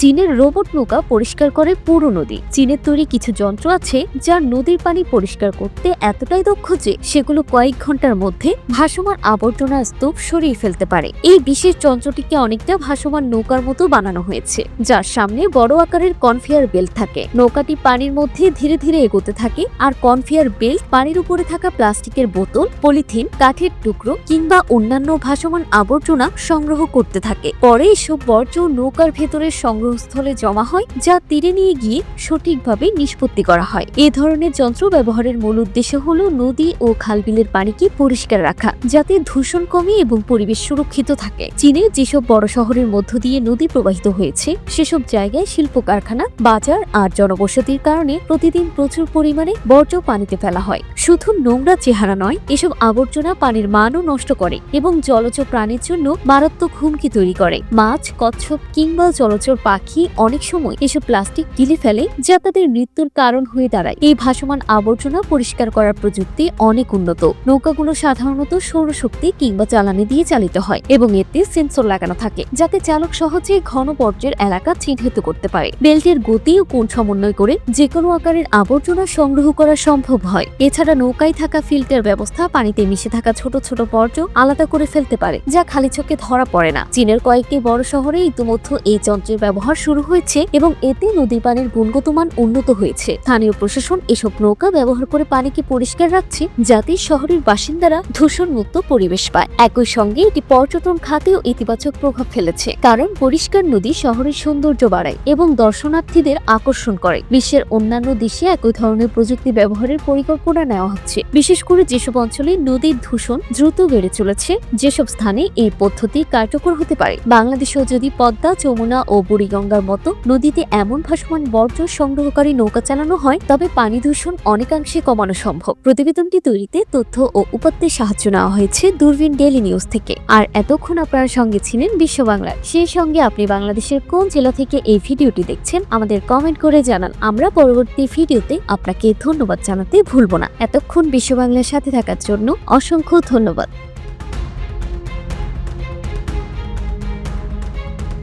চীনের রোবট নৌকা পরিষ্কার করে পুরো নদী। চীনের তৈরি কিছু যন্ত্র আছে যা নদীর পানি পরিষ্কার করতে এতটাই দক্ষ যে সেগুলো কয়েক ঘণ্টার মধ্যে ভাসমান আবর্জনা স্তূপ সরিয়ে ফেলতে পারে। এই বিশেষ যন্ত্রটিকে অনেকটা ভাসমান নৌকার মতো বানানো হয়েছে, যার সামনে বড় আকারের কনফিয়ার বেল্ট থাকে। নৌকাটি পানির মধ্যে ধীরে ধীরে এগোতে থাকে আর কনফিয়ার বেল্ট পানির উপরে থাকা প্লাস্টিকের বোতল, পলিথিন, কাঠের টুকরো কিংবা অন্যান্য ভাসমান আবর্জনা সংগ্রহ করতে থাকে। পরে এসব বর্জ্য নৌকার ভেতরের সংগ্রহস্থলে জমা হয়, যা তীরে নিয়ে গিয়ে সঠিকভাবে নিষ্পত্তি করা হয়। এ ধরনের যন্ত্র ব্যবহারের মূল উদ্দেশ্য হল নদী ও খালবিলের পানিকে পরিষ্কার রাখা, যাতে দূষণ কমে এবং পরিবেশ সুরক্ষিত থাকে। চীনে যেসব বড় শহরের মধ্য দিয়ে নদী প্রবাহিত হয়েছে, সেসব জায়গায় শিল্প কারখানা বাজার আর জনবসতির কারণে প্রতিদিন প্রচুর পরিমাণে বর্জ্য পানিতে ফেলা হয়। শুধু নোংরা চেহারা নয়, এসব আবর্জনা পানির মানও নষ্ট করে এবং জলজ প্রাণীর জন্য মারাত্মক হুমকি তৈরি করে। মাছ, কচ্ছপ কিংবা জলচর পাখি অনেক সময় এসব প্লাস্টিক গিলে ফেলে যা তাদের মৃত্যুর কারণ হয়ে দাঁড়ায়। এই ভাসমান আবর্জনা পরিষ্কার করার প্রযুক্তি অনেক উন্নত। নৌকাগুলো সাধারণত সৌরশক্তি কিংবা জ্বালানি দিয়ে চালিত হয় এবং এতে সেন্সর লাগানো থাকে, যাতে চালক সহজে ঘন পর্যায়ের এলাকা চিহ্নিত করতে পারে। বেল্টের গতি ও কোণ সমন্বয় করে যে কোনো আকারের আবর্জনা সংগ্রহ করা সম্ভব হয়। এছাড়া নৌকায় থাকা ফিল্টার ব্যবস্থা পানিতে মিশে থাকা ছোট ছোট বর্জ্য আলাদা করে ফেলতে পারে, যা খালি চোখে ধরা পড়ে না। চীনের কয়েকটি বড় শহরে ইতিমধ্যে এই যন্ত্রের ব্যবহার শুরু হয়েছে এবং এতে নদীর পানির গুণগত মান উন্নত হয়েছে। স্থানীয় প্রশাসন এসব নৌকা ব্যবহার করে পানিকে পরিষ্কার রাখছে যাতে শহরের বাসিন্দারা দূষণ মুক্ত পরিবেশ পায়। একই সঙ্গে এটি পর্যটন খাতেও ইতিবাচক প্রভাব ফেলেছে, কারণ পরিষ্কার নদী শহরের সৌন্দর্য বাড়ায় এবং দর্শনার্থীদের আকর্ষণ করে। বিশ্বের অন্যান্য দেশে একই ধরনের প্রযুক্তি ব্যবহারের পরিকল্পনা নেওয়া হচ্ছে। বিশেষ করে যেসব অঞ্চলে নদীর দূষণ দ্রুত বেড়ে চলেছে, যেসব স্থানে এই পদ্ধতি কার্যকর হতে পারে। বাংলাদেশেও যদি পদ্মা, যমুনা ও বুড়িগঙ্গার মতো। নদীতে এমন ভাসমান বর্জ্য সংগ্রহকারী নৌকা চালানো হয়, তবে পানি দূষণ অনেকাংশে কমানো সম্ভব। প্রতিবেদনটি তৈরিতে তথ্য ও উপাত্তের সাহায্য নেওয়া হয়েছে দূরবীন ডেলি নিউজ থেকে। আর এতক্ষণ আপনার সঙ্গে ছিলেন বিশ্ব বাংলার। সেই সঙ্গে আপনি বাংলাদেশের কোন জেলা থেকে এই ভিডিওটি দেখছেন, আমাদের কমেন্ট করে জানান। আমরা পরবর্তী ভিডিওতে আপনাকে ধন্যবাদ জানাতে ভুলব না। এতক্ষণ বিশ্ব বাংলার সাথে থাকার জন্য অসংখ্য ধন্যবাদ।